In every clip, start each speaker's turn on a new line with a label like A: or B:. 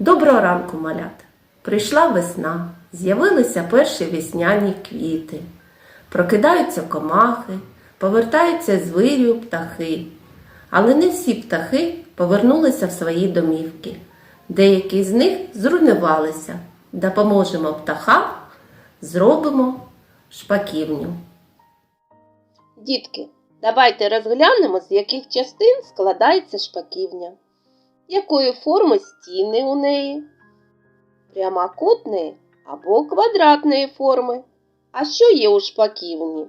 A: Доброго ранку, малята! Прийшла весна, з'явилися перші весняні квіти, прокидаються комахи, повертаються з вирію птахи. Але не всі птахи повернулися в свої домівки. Деякі з них зруйнувалися. Допоможемо птахам, зробимо шпаківню.
B: Дітки, давайте розглянемо, з яких частин складається шпаківня. Якої форми стіни у неї? Прямокутної або квадратної форми. А що є у шпаківні?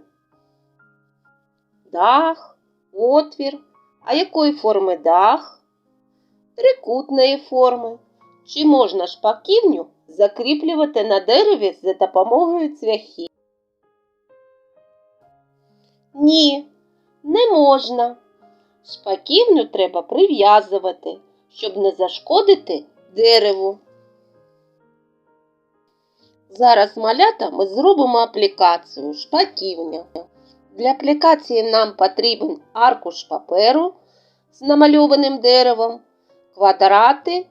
B: Дах, отвір. А якої форми дах? Трикутної форми. Чи можна шпаківню закріплювати на дереві за допомогою цвяхів? Ні, не можна. Шпаківню треба прив'язувати, щоб не зашкодити дереву. Зараз малята ми зробимо аплікацію шпаківня. Для аплікації нам потрібен аркуш паперу з намальованим деревом, квадрати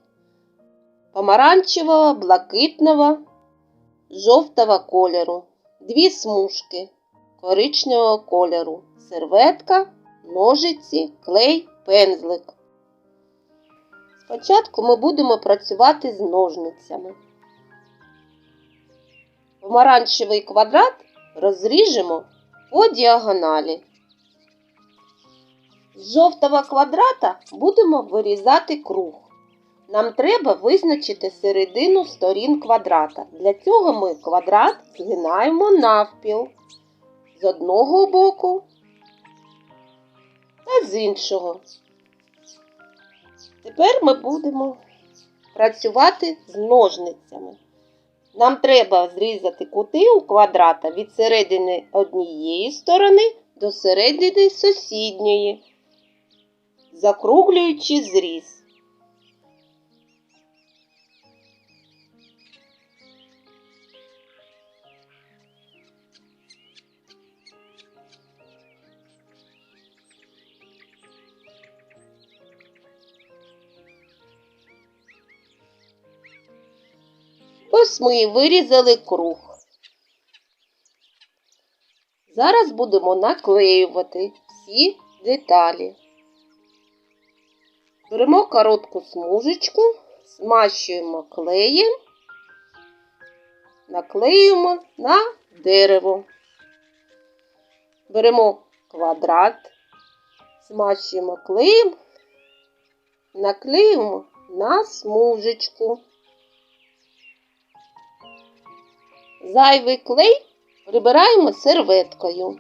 B: помаранчевого, блакитного, жовтого кольору, дві смужки коричневого кольору, серветка, ножиці, клей, пензлик. Спочатку ми будемо працювати з ножницями. Помаранчевий квадрат розріжемо по діагоналі. З жовтого квадрата будемо вирізати круг. Нам треба визначити середину сторін квадрата. Для цього ми квадрат згинаємо навпіл з одного боку та з іншого. Тепер ми будемо працювати з ножницями. Нам треба зрізати кути у квадрата від середини однієї сторони до середини сусідньої, закруглюючи зріз. Ось ми і вирізали круг. Зараз будемо наклеювати всі деталі. Беремо коротку смужечку, змащуємо клеєм, наклеюємо на дерево. Беремо квадрат, змащуємо клеєм, наклеюємо на смужечку. Зайвий клей прибираємо серветкою.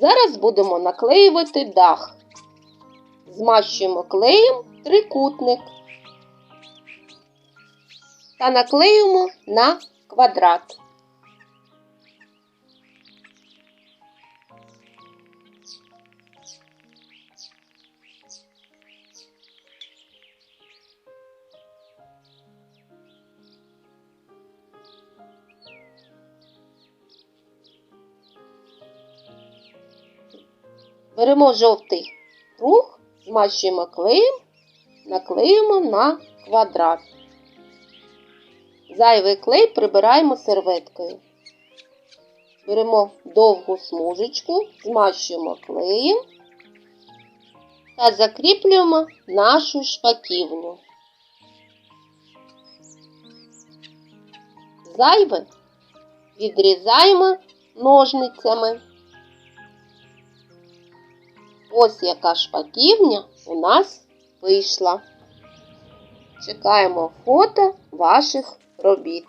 B: Зараз будемо наклеювати дах. Змащуємо клеєм трикутник та наклеюємо на квадрат. Беремо жовтий круг, змащуємо клеєм, наклеюємо на квадрат. Зайвий клей прибираємо серветкою. Беремо довгу смужечку, змащуємо клеєм та закріплюємо нашу шпаківню. Зайве відрізаємо ножницями. Ось яка шпаківня у нас вийшла. Чекаємо фото ваших робіт.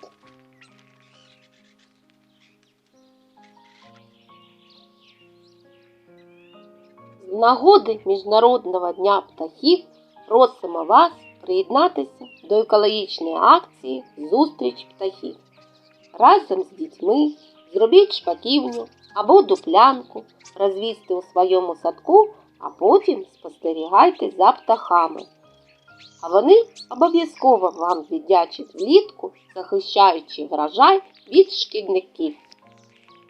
B: З нагоди Міжнародного дня птахів просимо вас приєднатися до екологічної акції Зустріч птахів. Разом з дітьми зробіть шпаківню або дуплянку, розвісти у своєму садку, а потім спостерігайте за птахами. А вони обов'язково вам віддячать влітку, захищаючи врожай від шкідників.